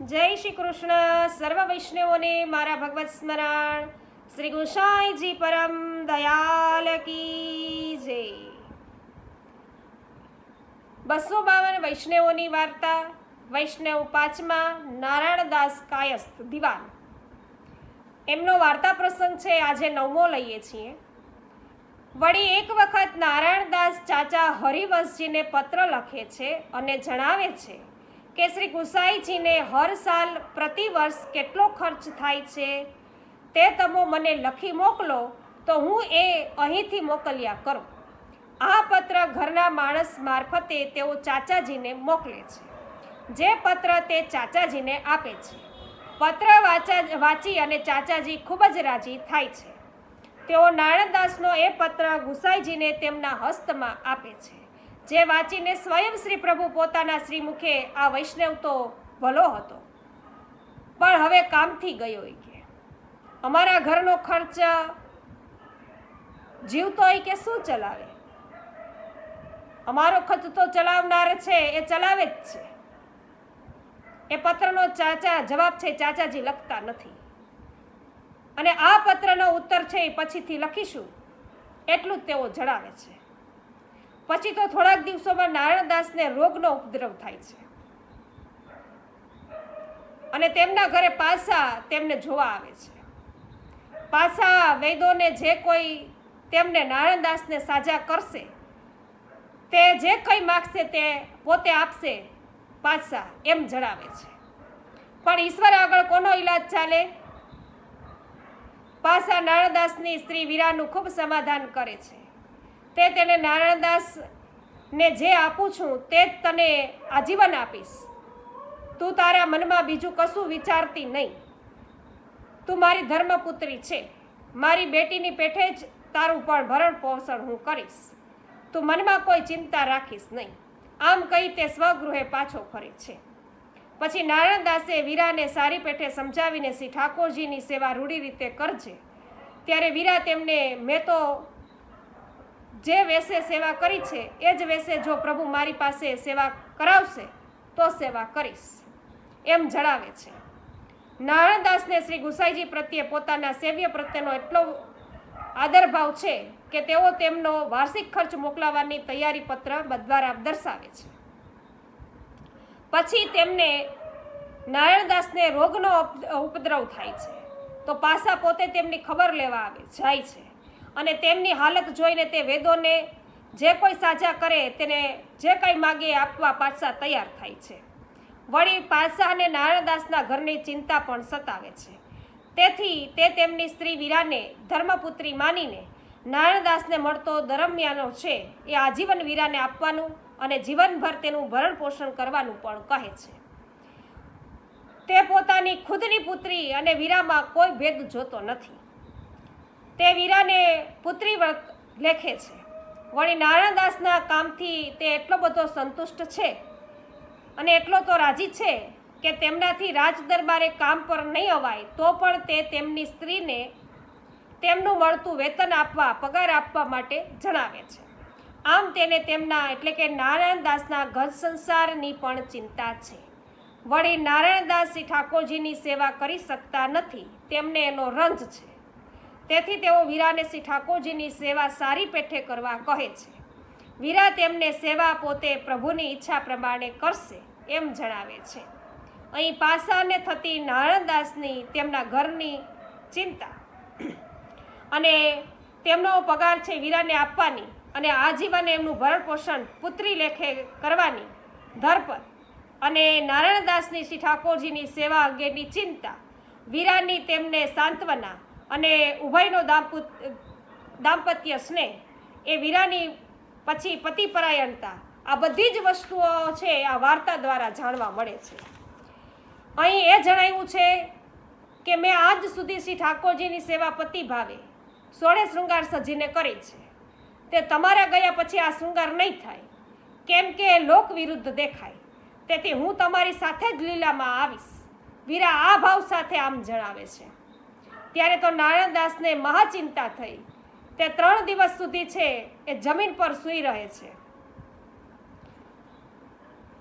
જય શ્રી કૃષ્ણ. સર્વ વૈષ્ણવોને મારા ભગવત સ્મરણ. શ્રી ગોસાઈજી પરમ દયાલ કી જય. બસો બાવન વૈષ્ણવોની વાર્તા, વૈષ્ણવ પાંચમા નારાયણદાસ કાયસ્થ દિવાન. એમનો વાર્તા પ્રસંગ છે, આજે નવમો લઈએ છીએ. વળી એક વખત નારાયણદાસ ચાચા હરિવંશજીને પત્ર લખે છે અને જણાવે છે કે શ્રી ગુસાઈજીને હર સાલ પ્રતિ વર્ષ કેટલો ખર્ચ થાય છે તે તમે મને લખી મોકલો, તો હું એ અહીંથી મોકલ્યા કરું. આ પત્ર ઘરના માણસ મારફતે તેઓ ચાચાજીને મોકલે છે. જે પત્ર તે ચાચાજીને આપે છે. પત્ર વાંચા, વાંચી અને ચાચાજી ખૂબ જ રાજી થાય છે. તેઓ નારાયણદાસનો એ પત્ર ગુસાઈજીને તેમના હસ્તમાં આપે છે. જે વાંચીને સ્વયં શ્રી પ્રભુ પોતાના શ્રીમુખે આ વૈષ્ણવ તો ભલો હતો. પણ હવે કામથી ગયો હોય કે. અમારા ઘરનો ખર્ચ જીવતો હોય કે શું ચલાવે? અમારો ખર્ચ તો ચલાવનાર છે, એ ચલાવે જ છે. એ પત્રનો ચાચા જવાબ છે, ચાચાજી લખતા નથી. અને આ પત્રનો ઉત્તર છે એ પછીથી લખીશું. એટલું જ તેઓ જણાવે છે. પછી તો થોડાક દિવસોમાં નારાયણદાસને રોગનો ઉપદ્રવ થાય છે. અને તેમના ઘરે પાસા તેમને જોવા આવે છે. પાસા વૈદોને જે કોઈ તેમને નારાયણદાસને સાજા કરશે, તે જે કંઈ માગશે તે પોતે આપશે, પાસા એમ જણાવે છે. પણ ઈશ્વર આગળ કોનો ઈલાજ ચાલે? પાસા નારાયણદાસની સ્ત્રી વીરાનું ખૂબ સમાધાન કરે છે. તે તેને નારાયણદાસ ને જે આપું છું તે જ તને આજીવન આપીશ. તું તારા મનમાં બીજું કશું વિચારતી નહીં. તું મારી ધર્મપુત્રી છે. મારી બેટીની પેઠે જ તારું પણ ભરણ પોષણ હું કરીશ. તું મનમાં કોઈ ચિંતા રાખીશ નહીં. આમ કહી તે સ્વગૃહે પાછો ફરે છે. પછી નારાયણદાસે વીરાને સારી પેઠે સમજાવીને શ્રી ઠાકોરજીની સેવા રૂઢી રીતે કરજે. ત્યારે વીરા તેમને મેં તો જે વેશે સેવા કરી છે, એ જ વેશે જો પ્રભુ મારી પાસે સેવા કરાવશે, તો સેવા કરીશ. એમ જણાવે છે. નારાયણદાસને શ્રી ગુસાઈજી પ્રત્યે પોતાના સેવ્ય પ્રત્યેનો એટલો આદરભાવ છે કે તેઓ તેમનો વાર્ષિક ખર્ચ મોકલાવવાની તૈયારી પત્ર દ્વારા દર્શાવે છે. પછી તેમને નારાયણદાસને રોગનો ઉપદ્રવ થાય છે. તો પાસા પોતે તેમની ખબર લેવા આવે, જાય છે. અને તેમની હાલત જોઈને તે વેદોને જે કોઈ સાજા કરે તેને જે કંઈ માગે આપવા પાછા તૈયાર થાય છે. વળી પાસા અને નારાયણદાસના ઘરની ચિંતા પણ સતાવે છે. તેથી તે તેમની સ્ત્રી વીરાને ધર્મપુત્રી માનીને નારાયણદાસને મળતો દરમિયાનો છે એ આજીવન વીરાને આપવાનું અને જીવનભર તેનું ભરણ પોષણ કરવાનું પણ કહે છે. તે પોતાની ખુદની પુત્રી અને વીરામાં કોઈ ભેદ જોતો નથી. તે વીરાને પુત્રી વ્રત લેખે છે. વળી નારાયણદાસના કામથી તે એટલો બધો સંતુષ્ટ છે અને એટલો તો રાજી છે કે તેમનાથી રાજ દરબારે કામ પર નહીં અવાય, તો પણ તે તેમની સ્ત્રીને તેમનું મળતું વેતન આપવા, પગાર આપવા માટે જણાવે છે. આમ તેને તેમના એટલે કે નારાયણદાસના ઘર સંસારની પણ ચિંતા છે. વળી નારાયણદાસ ઠાકોરજીની સેવા કરી શકતા નથી, તેમને એનો રંજ છે. તેથી તેઓ વીરાને શ્રી ઠાકોરજીની સેવા સારી પેઠે કરવા કહે છે. વીરા તેમને સેવા પોતે પ્રભુની ઈચ્છા પ્રમાણે કરશે એમ જણાવે છે. અહીં પાસાને થતી નારાયણદાસની તેમના ઘરની ચિંતા અને તેમનો પગાર છે વીરાને આપવાની અને આજીવન એમનું ભરણ પોષણ પુત્રી લેખે કરવાની ધરપત અને નારાયણદાસની શ્રી ઠાકોરજીની સેવા અંગેની ચિંતા વીરાની તેમને સાંત્વના અને ઉભયનો દાંપત દાંપત્ય સ્નેહ એ વીરાની પછી પતિપરાયણતા. આ બધી જ વસ્તુઓ છે આ વાર્તા દ્વારા જાણવા મળે છે. અહીં એ જણાવ્યું છે કે મેં આજ સુધી શ્રી ઠાકોરજીની સેવા પતિ ભાવે સોળે શૃંગાર સજીને કરી છે. તે તમારા ગયા પછી આ શૃંગાર નહીં થાય. કેમ કે લોક વિરુદ્ધ દેખાય. તેથી હું તમારી સાથે જ લીલામાં આવીશ. વીરા આ ભાવ સાથે આમ જણાવે છે. ત્યારે તો નારાયણદાસને મહાચિંતા થઈ. તે ત્રણ દિવસ સુધી છે એ જમીન પર સૂઈ રહે છે.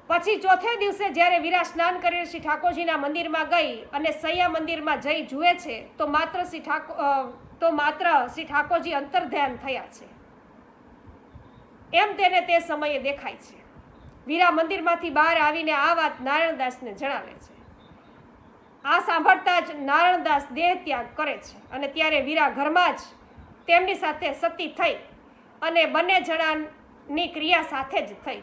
પછી ચોથે દિવસે જ્યારે વીરા સ્નાન કરીને શ્રી ઠાકોરજીના મંદિરમાં ગઈ અને સૈયા મંદિરમાં જઈ જુએ છે, તો માત્ર શ્રી ઠાકોર તો માત્ર શ્રી ઠાકોરજી અંતર્ધ્યાન થયા છે. એમ તેને તે સમયે દેખાય છે. વીરા મંદિરમાંથી બહાર આવીને આ વાત નારાયણદાસને જણાવે છે. આ સાંભળતા જ નારાયણદાસ દેહ ત્યાગ કરે છે. અને ત્યારે વીરા ઘરમાં જ તેમની સાથે સતી થઈ અને બંને જણાની ક્રિયા સાથે જ થઈ.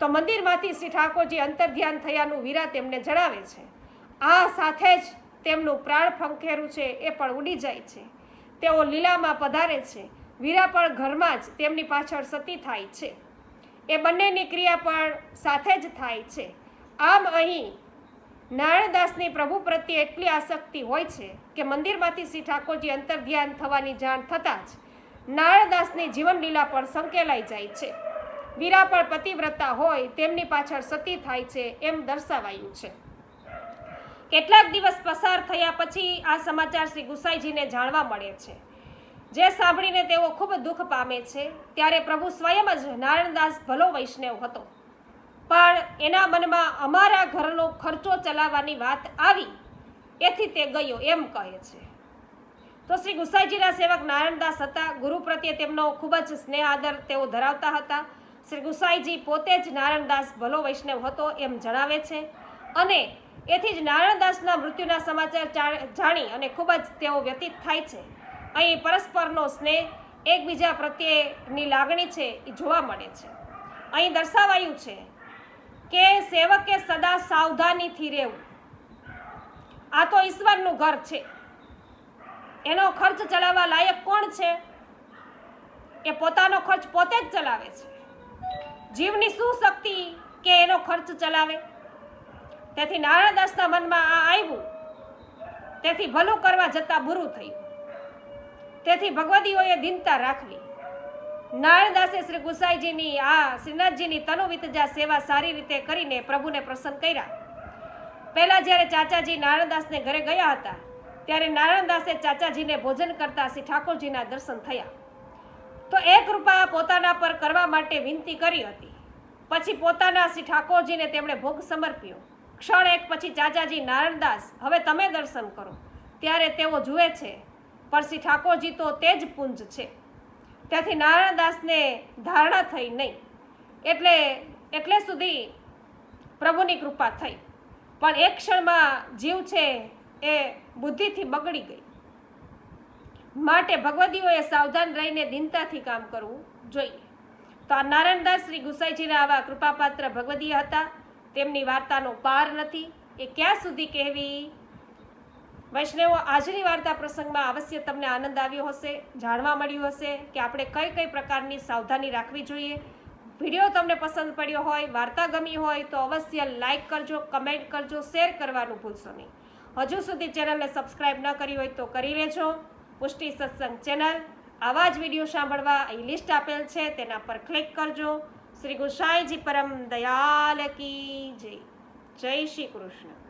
તો મંદિરમાંથી શ્રી ઠાકોરજી અંતર્ધ્યાન થયાનું વીરા તેમને જણાવે છે. આ સાથે જ તેમનું પ્રાણ ફંખેરું છે એ પણ ઉડી જાય છે. તેઓ લીલામાં પધારે છે. વીરા પણ ઘરમાં જ તેમની પાછળ સતી થાય છે. એ બંનેની ક્રિયા પણ સાથે જ થાય છે. આમ અહીં નારાયણદાસની પ્રભુ પ્રત્યે એટલી આસક્તિ હોય છે કે મંદિરમાંથી શ્રી ઠાકોરજી અંતર ધ્યાન થવાની જાણ થતાં જ નારાયણદાસની જીવનલીલા પણ સંકેલાઈ જાય છે. વીરા પણ પતિવ્રતા હોય તેમની પાછળ સતી થાય છે એમ દર્શાવાયું છે. કેટલાક દિવસ પસાર થયા પછી આ સમાચાર શ્રી ગુસાઈજીને જાણવા મળે છે. જે સાંભળીને તેઓ ખૂબ દુઃખ પામે છે, ત્યારે પ્રભુ સ્વયં જ નારાયણદાસ ભલો વૈષ્ણવ હતો. પણ એના મનમાં અમારા ઘરનો ખર્ચો ચલાવવાની વાત આવી. એથી તે ગયો એમ કહે છે. તો શ્રી ગુસાઈજીના સેવક નારાયણદાસ હતા. ગુરુ પ્રત્યે તેમનો ખૂબ જ સ્નેહ આદર તેઓ ધરાવતા હતા. શ્રી ગુસાઈજી પોતે જ નારાયણદાસ ભલો વૈષ્ણવ હતો એમ જણાવે છે. અને એથી જ નારાયણદાસના મૃત્યુના સમાચાર જાણી અને ખૂબ જ તેઓ વ્યતીત થાય છે. અહીં પરસ્પરનો સ્નેહ એકબીજા પ્રત્યેની લાગણી છે એ જોવા મળે છે. અહીં દર્શાવાયું છે કે સેવકે સદા સાવધાનીથી રહેવું. આ તો ઈશ્વરનું ઘર છે. એનો ખર્ચ ચલાવવા લાયક કોણ છે? એ પોતાનો ખર્ચ પોતે જ ચલાવે છે. જીવની શું શક્તિ કે એનો ખર્ચ ચલાવે? તેથી નારાયણદાસના મનમાં આ આવ્યું. તેથી ભલું કરવા જતાં બુરું થયું. તેથી ભગવદીઓએ દિનતા રાખવી. નારાયણદાસે શ્રી ગુસાઈજીની, આ શ્રીનાથજીની તનુ વિતજા સેવા સારી રીતે કરીને પ્રભુને પ્રસન્ન કર્યા. પહેલાં જ્યારે ચાચાજી નારાયણદાસને ઘરે ગયા હતા, ત્યારે નારાયણદાસે ચાચાજીને ભોજન કરતા શ્રી ઠાકોરજીના દર્શન થયા. તો એ કૃપા પોતાના પર કરવા માટે વિનંતી કરી હતી. પછી પોતાના શ્રી ઠાકોરજીને તેમણે ભોગ સમર્પ્યો. ક્ષણ એક પછી ચાચાજી નારાયણદાસ, હવે તમે દર્શન કરો. ત્યારે તેઓ જુએ છે, પણ શ્રી ઠાકોરજી તો તે જ પુંજ છે. ત્યાંથી નારાયણદાસને ધારણા થઈ નહીં. એટલે એટલે સુધી પ્રભુની કૃપા થઈ. પણ એક ક્ષણમાં જીવ છે એ બુદ્ધિથી બગડી ગઈ. માટે ભગવદીઓએ સાવધાન રહીને દિનતાથી કામ કરવું જોઈએ. તો આ નારાયણદાસ શ્રી ગુસાઈજીના આવા કૃપાપાત્ર ભગવદીય હતા. તેમની વાર્તાનો પાર નથી. એ ક્યાં સુધી કહેવી? વૈષ્ણવો, આજની વાર્તા પ્રસંગમાં અવશ્ય તમને આનંદ આવ્યો હશે. જાણવા મળ્યું હશે કે આપણે કઈ કઈ પ્રકારની સાવધાની રાખવી જોઈએ. વીડિયો તમને પસંદ પડ્યો હોય, વાર્તા ગમી હોય, તો અવશ્ય લાઇક કરજો, કમેન્ટ કરજો, શેર કરવાનું ભૂલશો નહીં. હજુ સુધી ચેનલને સબસ્ક્રાઈબ ન કરી હોય તો કરી લેજો. પુષ્ટિ સત્સંગ ચેનલ. આવા જ વીડિયો સાંભળવા અહીં લિસ્ટ આપેલ છે, તેના પર ક્લિક કરજો. શ્રી ગુસાઈજી પરમ દયાલ કી જય. જય શ્રી કૃષ્ણ.